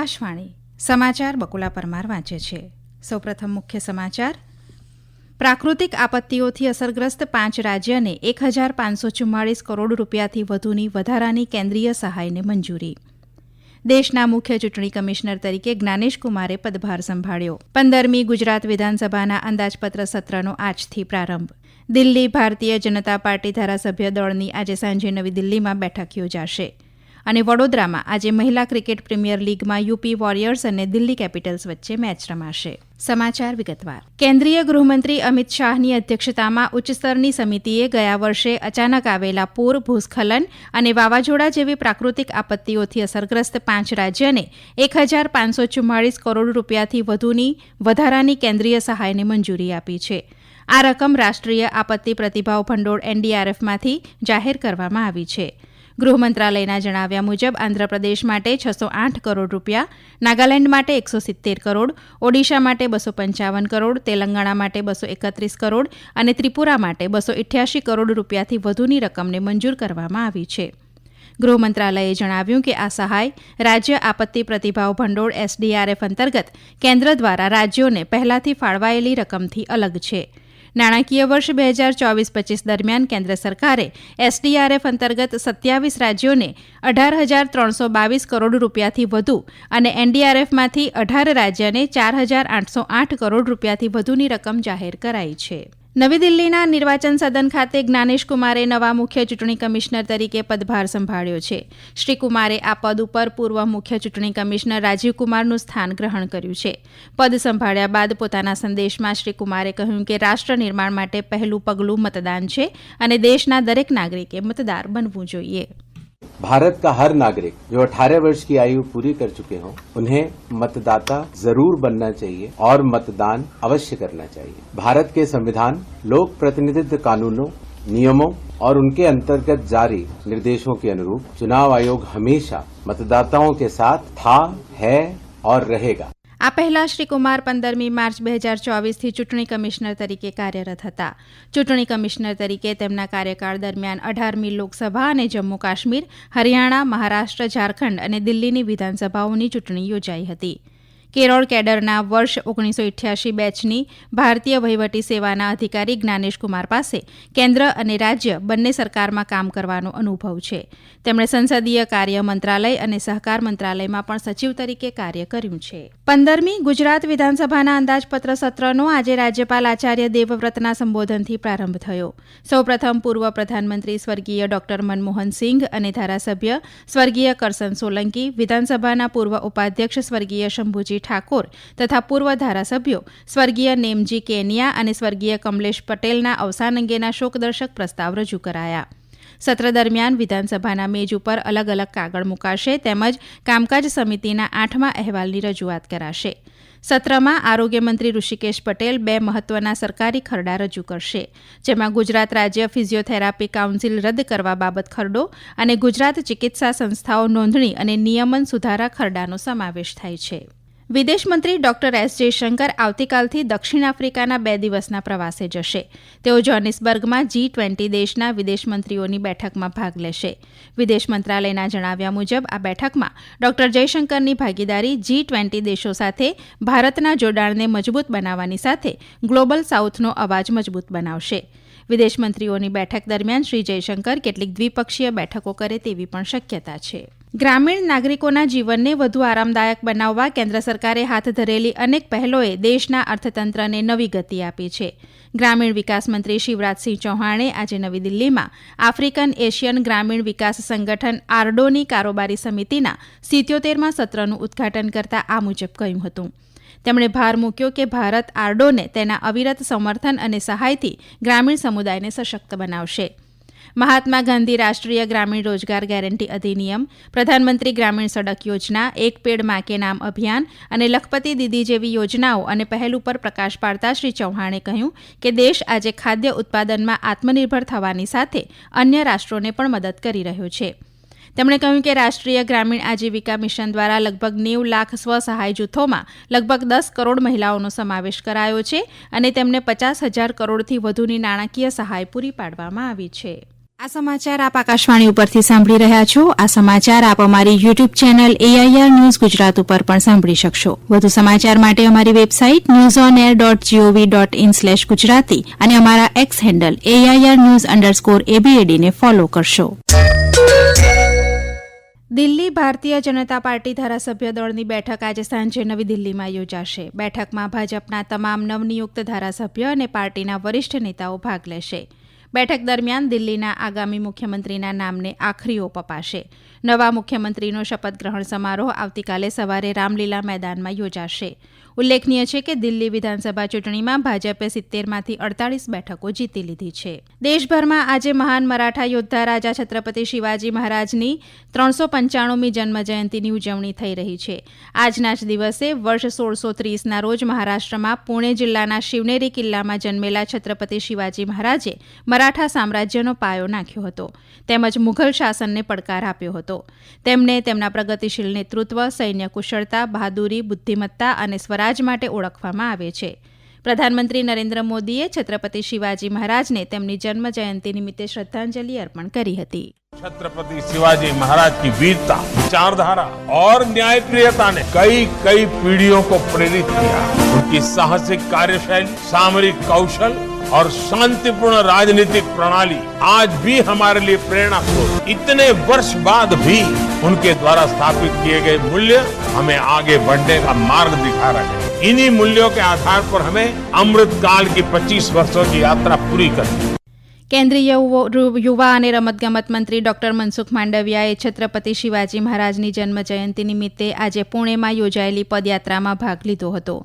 આકાશવાણી સમાચાર બકુલા પરમાર વાંચે છે. સૌપ્રથમ મુખ્ય સમાચાર. પ્રાકૃતિક આપત્તિઓથી અસરગ્રસ્ત પાંચ રાજ્યને એક હજાર પાંચસો ચુમ્માળીસ કરોડ રૂપિયાથી વધુની વધારાની કેન્દ્રીય સહાયને મંજૂરી. દેશના મુખ્ય ચૂંટણી કમિશનર તરીકે જ્ઞાનેશ કુમારે પદભાર સંભાળ્યો. પંદરમી ગુજરાત વિધાનસભાના અંદાજપત્ર સત્રનો આજથી પ્રારંભ. દિલ્હી ભારતીય જનતા પાર્ટી ધારાસભ્ય દળની આજે સાંજે નવી દિલ્હીમાં બેઠક યોજાશે. અને વડોદરામાં આજે મહિલા ક્રિકેટ પ્રીમિયર લીગમાં યુપી વોરિયર્સ અને દિલ્હી કેપિટલ્સ વચ્ચે મેચ રમાશે. સમાચાર વિગતવાર. કેન્દ્રીય ગૃહમંત્રી અમિત શાહની અધ્યક્ષતામાં ઉચ્ચસ્તરની સમિતિએ ગયા વર્ષે અચાનક આવેલા પૂર, ભૂસ્ખલન અને વાવાઝોડા જેવી પ્રાકૃતિક આપત્તિઓથી અસરગ્રસ્ત પાંચ રાજ્યને એક હજાર પાંચસો ચુમ્માળીસ કરોડ રૂપિયાથી વધુની, વધારાની કેન્દ્રીય સહાયને મંજૂરી આપી છે. આ રકમ રાષ્ટ્રીય આપત્તિ પ્રતિભાવ ભંડોળ એનડીઆરએફમાંથી જાહેર કરવામાં આવી છે. ગૃહ મંત્રાલયના જણાવ્યા મુજબ આંધ્રપ્રદેશ માટે છસો આઠ કરોડ રૂપિયા, નાગાલેન્ડ માટે એકસો સિત્તેર કરોડ, ઓડિશા માટે બસો પંચાવન કરોડ, તેલંગાણા માટે બસો એકત્રીસ કરોડ અને ત્રિપુરા માટે બસો ઇઠ્યાસી કરોડ રૂપિયાથી વધુની રકમને મંજૂર કરવામાં આવી છે. ગૃહ મંત્રાલયે જણાવ્યું કે આ સહાય રાજ્ય આપત્તિ પ્રતિભાવ ભંડોળ એસડીઆરએફ અંતર્ગત કેન્દ્ર દ્વારા રાજ્યોને પહેલાથી ફાળવાયેલી રકમથી અલગ છે. નાણાકીય વર્ષ બે હજાર ચોવીસ પચીસ દરમિયાન કેન્દ્ર સરકારે એસડીઆરએફ અંતર્ગત સત્યાવીસ રાજ્યોને અઢાર હજાર ત્રણસો બાવીસ કરોડ રૂપિયાથી વધુ અને એનડીઆરએફમાંથી અઢાર રાજ્યને ચાર હજાર આઠસો આઠ કરોડ રૂપિયાથી વધુની રકમ જાહેર કરાઈ છે. નવી દિલ્હીના નિર્વાચન સદન ખાતે જ્ઞાનેશ કુમારે નવા મુખ્ય ચૂંટણી કમિશનર તરીકે પદભાર સંભાળ્યો છે. શ્રી કુમારે આ પદ ઉપર પૂર્વ મુખ્ય ચૂંટણી કમિશનર રાજીવ કુમારનું સ્થાન ગ્રહણ કર્યું છે. પદ સંભાળ્યા બાદ પોતાના સંદેશમાં શ્રી કુમારે કહ્યું કે રાષ્ટ્ર નિર્માણ માટે પહેલું પગલું મતદાન છે અને દેશના દરેક નાગરિકે મતદાર બનવું જોઈએ. भारत का हर नागरिक जो 18 वर्ष की आयु पूरी कर चुके हों, उन्हें मतदाता ज़रूर बनना चाहिए और मतदान अवश्य करना चाहिए। भारत के संविधान लोक प्रतिनिधित्व कानूनों, नियमों और उनके अंतर्गत जारी निर्देशों के अनुरूप चुनाव आयोग हमेशा मतदाताओं के साथ था, है और रहेगा। આ પહેલા શ્રી કુમાર પંદરમી માર્ચ બે હજાર ચોવીસથી ચૂંટણી કમિશનર તરીકે કાર્યરત હતા. ચૂંટણી કમિશનર તરીકે તેમના કાર્યકાળ દરમિયાન અઢારમી લોકસભા અને જમ્મુ કાશ્મીર, હરિયાણા, મહારાષ્ટ્ર, ઝારખંડ અને દિલ્હીની વિધાનસભાઓની ચૂંટણી યોજાઈ હતી. કેરોળ કેડરના વર્ષ ઓગણીસો ઇઠ્યાસી બેચની ભારતીય વહીવટી સેવાના અધિકારી જ્ઞાનેશ કુમાર પાસે કેન્દ્ર અને રાજ્ય બંને સરકારમાં કામ કરવાનો અનુભવ છે. તેમણે સંસદીય કાર્ય મંત્રાલય અને સહકાર મંત્રાલયમાં પણ સચિવ તરીકે કાર્ય કર્યું છે. પંદરમી ગુજરાત વિધાનસભાના અંદાજપત્ર સત્રનો આજે રાજ્યપાલ આચાર્ય દેવવ્રતના સંબોધનથી પ્રારંભ થયો. સૌપ્રથમ પૂર્વ પ્રધાનમંત્રી સ્વર્ગીય ડોક્ટર મનમોહન સિંઘ અને ધારાસભ્ય સ્વર્ગીય કરસન સોલંકી, વિધાનસભાના પૂર્વ ઉપાધ્યક્ષ સ્વર્ગીય શંભુજી ઠાકોર તથા પૂર્વ ધારાસભ્યો સ્વર્ગીય નેમજી કેનિયા અને સ્વર્ગીય કમલેશ પટેલના અવસાન અંગેના શોકદર્શક પ્રસ્તાવ રજૂ કરાયા. સત્ર દરમિયાન વિધાનસભાના મેજ ઉપર અલગ અલગ કાગળ મુકાશે તેમજ કામકાજ સમિતિના આઠમા અહેવાલની રજૂઆત કરાશે. સત્રમાં આરોગ્યમંત્રી ઋષિકેશ પટેલ બે મહત્વના સરકારી ખરડા રજૂ કરશે. જેમાં ગુજરાત રાજ્ય ફિઝિયોથેરાપી કાઉન્સિલ રદ કરવા બાબત ખરડો અને ગુજરાત ચિકિત્સા સંસ્થાઓ નોંધણી અને નિયમન સુધારા ખરડાનો સમાવેશ થાય છે. વિદેશમંત્રી ડોક્ટર એસ જયશંકર આવતીકાલથી દક્ષિણ આફ્રિકાના બે દિવસના પ્રવાસે જશે. તેઓ જોહાનિસબર્ગમાં જી ટ્વેન્ટી દેશના વિદેશમંત્રીઓની બેઠકમાં ભાગ લેશે. વિદેશ મંત્રાલયના જણાવ્યા મુજબ આ બેઠકમાં ડોક્ટર જયશંકરની ભાગીદારી જી ટ્વેન્ટી દેશો સાથે ભારતના જોડાણને મજબૂત બનાવવાની સાથે ગ્લોબલ સાઉથનો અવાજ મજબૂત બનાવશે. વિદેશમંત્રીઓની બેઠક દરમિયાન શ્રી જયશંકર કેટલીક દ્વિપક્ષીય બેઠકો કરે તેવી પણ શક્યતા છે. ગ્રામીણ નાગરિકોના જીવનને વધુ આરામદાયક બનાવવા કેન્દ્ર સરકારે હાથ ધરેલી અનેક પહેલોએ દેશના અર્થતંત્રને નવી ગતિ આપી છે. ગ્રામીણ વિકાસ મંત્રી શિવરાજસિંહ ચૌહાણે આજે નવી દિલ્હીમાં આફ્રિકન એશિયન ગ્રામીણ વિકાસ સંગઠન આર્ડોની કારોબારી સમિતિના સિત્યોતેરમાં સત્રનું ઉદઘાટન કરતા આ મુજબ કહ્યું હતું. તેમણે ભાર મૂક્યો કે ભારત આર્ડોને તેના અવિરત સમર્થન અને સહાયથી ગ્રામીણ સમુદાયને સશક્ત બનાવશે. મહાત્મા ગાંધી રાષ્ટ્રીય ગ્રામીણ રોજગાર ગેરંટી અધિનિયમ, પ્રધાનમંત્રી ગ્રામીણ સડક યોજના, એક પેડમાં કે નામ અભિયાન અને લખપતિ દીદી જેવી યોજનાઓ અને પહેલ ઉપર પ્રકાશ પાડતા શ્રી ચૌહાણે કહ્યું કે દેશ આજે ખાદ્ય ઉત્પાદનમાં આત્મનિર્ભર થવાની સાથે અન્ય રાષ્ટ્રોને પણ મદદ કરી રહ્યો છે. તેમણે કહ્યું કે રાષ્ટ્રીય ગ્રામીણ આજીવિકા મિશન દ્વારા લગભગ નેવ લાખ સ્વસહાય જૂથોમાં લગભગ દસ કરોડ મહિલાઓનો સમાવેશ કરાયો છે અને તેમને પચાસ હજાર કરોડથી વધુની નાણાકીય સહાય પૂરી પાડવામાં આવી છે. આ સમાચાર આપ આકાશવાણી ઉપરથી સાંભળી રહ્યા છો. આ સમાચાર આપ અમારી YouTube channel AIR news Gujarat ઉપર પણ સાંભળી શકશો. વધુ સમાચાર માટે અમારી website news on air dot GOV dot in slash Gujarati અને અમારા X handle AIR news underscore એબીએડીને follow કરશો. દિલ્હી ભારતીય જનતા પાર્ટી ધારાસભ્ય દળની બેઠક આજે સાંજે નવી દિલ્હીમાં યોજાશે. બેઠકમાં ભાજપના તમામ નવનિયુક્ત ધારાસભ્ય અને પાર્ટીના વરિષ્ઠ નેતાઓ ભાગ લેશે. બેઠક દરમિયાન દિલ્હીના આગામી મુખ્યમંત્રીના નામને આખરી ઓપ અપાશે નવા મુખ્યમંત્રીનો શપથ ગ્રહણ સમારોહ આવતીકાલે સવારે રામલીલા મેદાનમાં યોજાશે. ઉલ્લેખનીય છે કે દિલ્હી વિધાનસભા ચૂંટણીમાં ભાજપે સિત્તેરમાંથી અડતાલીસ બેઠકો જીતી લીધી છે. દેશભરમાં આજે મહાન મરાઠા યોદ્ધા રાજા છત્રપતિ શિવાજી મહારાજની ત્રણસો પંચાણુમી જન્મજયંતિની ઉજવણી થઈ રહી છે. આજના જ દિવસે વર્ષ સોળસો ત્રીસના રોજ મહારાષ્ટ્રમાં પુણે જિલ્લાના શિવનેરી કિલ્લામાં જન્મેલા છત્રપતિ શિવાજી મહારાજે મરાઠા સામ્રાજ્યનો પાયો નાખ્યો હતો. તેમજ મુઘલ શાસનને પડકાર આપ્યો હતો. તેમને તેમના પ્રગતિશીલ નેતૃત્વ, સૈન્ય કુશળતા, બહાદુરી, બુદ્ધિમત્તા અને સ્વરાજ માટે ઓળખવામાં આવે છે પ્રધાનમંત્રી નરેન્દ્ર મોદીએ છત્રપતિ શિવાજી મહારાજને તેમની જન્મ જયંતિ નિમિત્તે શ્રદ્ધાંજલિ અર્પણ કરી હતી छत्रपति शिवाजी महाराज की वीरता विचारधारा और न्याय प्रियता ने कई कई पीढ़ियों को प्रेरित किया उनकी साहसिक कार्यशैली सामरिक कौशल और शांतिपूर्ण राजनीतिक प्रणाली आज भी हमारे लिए प्रेरणा स्रोत इतने वर्ष बाद भी उनके द्वारा स्थापित किए गए मूल्य हमें आगे बढ़ने का मार्ग दिखा रहे हैं इन्हीं मूल्यों के आधार पर हमें अमृत काल की 25 वर्षों की यात्रा पूरी करनी है કેન્દ્રીય યુવો- યુવા અને રમતગમત મંત્રી ડોક્ટર મનસુખ માંડવિયાએ છત્રપતિ શિવાજી મહારાજની જન્મજયંતિ નિમિત્તે આજે પુણેમાં યોજાયેલી પદયાત્રામાં ભાગ લીધો હતો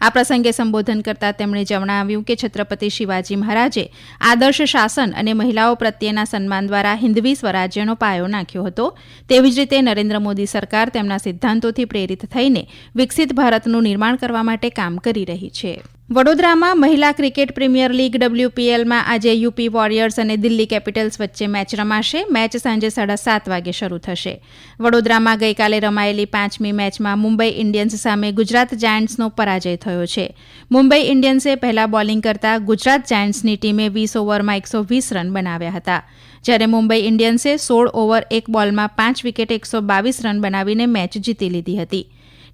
આ પ્રસંગે સંબોધન કરતા તેમણે જણાવ્યું કે છત્રપતિ શિવાજી મહારાજે આદર્શ શાસન અને મહિલાઓ પ્રત્યેના સન્માન દ્વારા હિન્દવી સ્વરાજ્યનો પાયો નાખ્યો હતો. તેવી જ રીતે નરેન્દ્ર મોદી સરકાર તેમના સિદ્ધાંતોથી પ્રેરિત થઈને વિકસિત ભારતનું નિર્માણ કરવા માટે કામ કરી રહી છે. વડોદરામાં મહિલા ક્રિકેટ પ્રીમિયર લીગ ડબલ્યુપીએલમાં આજે યુપી વોરિયર્સ અને દિલ્હી કેપિટલ્સ વચ્ચે મેચ રમાશે. મેચ સાંજે સાડા સાત વાગે શરૂ થશે. વડોદરામાં ગઈકાલે રમાયેલી પાંચમી મેચમાં મુંબઈ ઇન્ડિયન્સ સામે ગુજરાત જાયન્ટ્સનો પરાજય થયો છે. મુંબઈ ઇન્ડિયન્સે પહેલા બોલિંગ કરતા ગુજરાત જાયન્ટ્સની ટીમે વીસ ઓવરમાં એકસો વીસ રન બનાવ્યા હતા. જ્યારે મુંબઈ ઇન્ડિયન્સે સોળ ઓવર એક બોલમાં પાંચ વિકેટ એકસો બાવીસ રન બનાવીને મેચ જીતી લીધી હતી.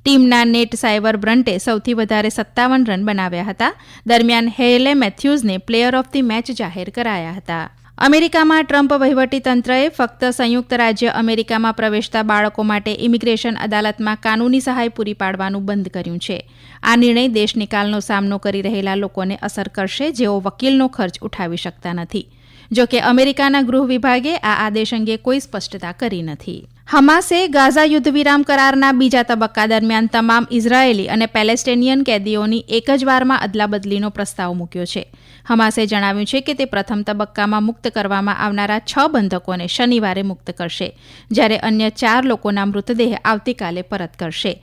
ટીમના નેટ સાયવર બ્રન્ટે સૌથી વધારે સત્તાવન રન બનાવ્યા હતા. દરમિયાન હેલે મેથ્યુઝને પ્લેયર ઓફ ધી મેચ જાહેર કરાયા હતા. અમેરિકામાં ટ્રમ્પ વહીવટીતંત્રએ ફક્ત સંયુક્ત રાજ્ય અમેરિકામાં પ્રવેશતા બાળકો માટે ઇમિગ્રેશન અદાલતમાં કાનૂની સહાય પૂરી પાડવાનું બંધ કર્યું છે. આ નિર્ણય દેશ નિકાલનો સામનો કરી રહેલા લોકોને અસર કરશે, જેઓ વકીલનો ખર્ચ ઉઠાવી શકતા નથી. જો કે અમેરિકાના ગૃહ વિભાગે આ આદેશ અંગે કોઈ સ્પષ્ટતા કરી નથી. હમાસે ગાઝા યુદ્ધ વિરામ કરારના બીજા તબક્કા દરમિયાન તમામ ઇઝરાયેલી અને પેલેસ્ટેનિયન કેદીઓની એક જ વારમાં અદલાબદલીનો પ્રસ્તાવ મૂક્યો છે. હમાસે જણાવ્યું છે કે તે પ્રથમ તબક્કામાં મુક્ત કરવામાં આવનારા છ બંધકોને શનિવારે મુક્ત કરશે, જ્યારે અન્ય ચાર લોકોના મૃતદેહ આવતીકાલે પરત કરશે.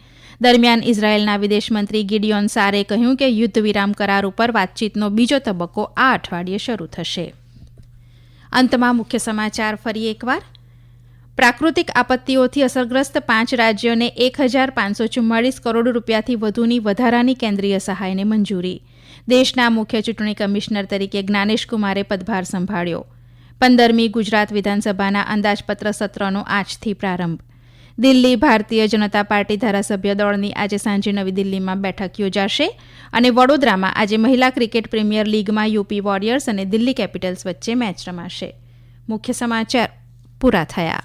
દરમિયાન ઇઝરાયેલના વિદેશમંત્રી ગિડિયોન સારે કહ્યું કે યુદ્ધ વિરામ કરાર ઉપર વાતચીતનો બીજો તબક્કો આ અઠવાડિયે શરૂ થશે. અંતમાં મુખ્ય સમાચાર ફરી એકવાર. પ્રાકૃતિક આપત્તિઓથી અસરગ્રસ્ત પાંચ રાજ્યોને એક હજાર પાંચસો ચુમ્માળીસ કરોડ રૂપિયાથી વધુની વધારાની કેન્દ્રીય સહાયને મંજૂરી. દેશના મુખ્ય ચૂંટણી કમિશનર તરીકે જ્ઞાનેશ કુમારે પદભાર સંભાળ્યો. પંદરમી ગુજરાત વિધાનસભાના અંદાજપત્ર સત્રનો આજથી પ્રારંભ. દિલ્હી ભારતીય જનતા પાર્ટી ધારાસભ્ય દળની આજે સાંજે નવી દિલ્હીમાં બેઠક યોજાશે અને વડોદરામાં આજે મહિલા ક્રિકેટ પ્રીમિયર લીગમાં યુપી વોરિયર્સ અને દિલ્હી કેપિટલ્સ વચ્ચે મેચ રમાશે. મુખ્ય સમાચાર પૂરા થયા.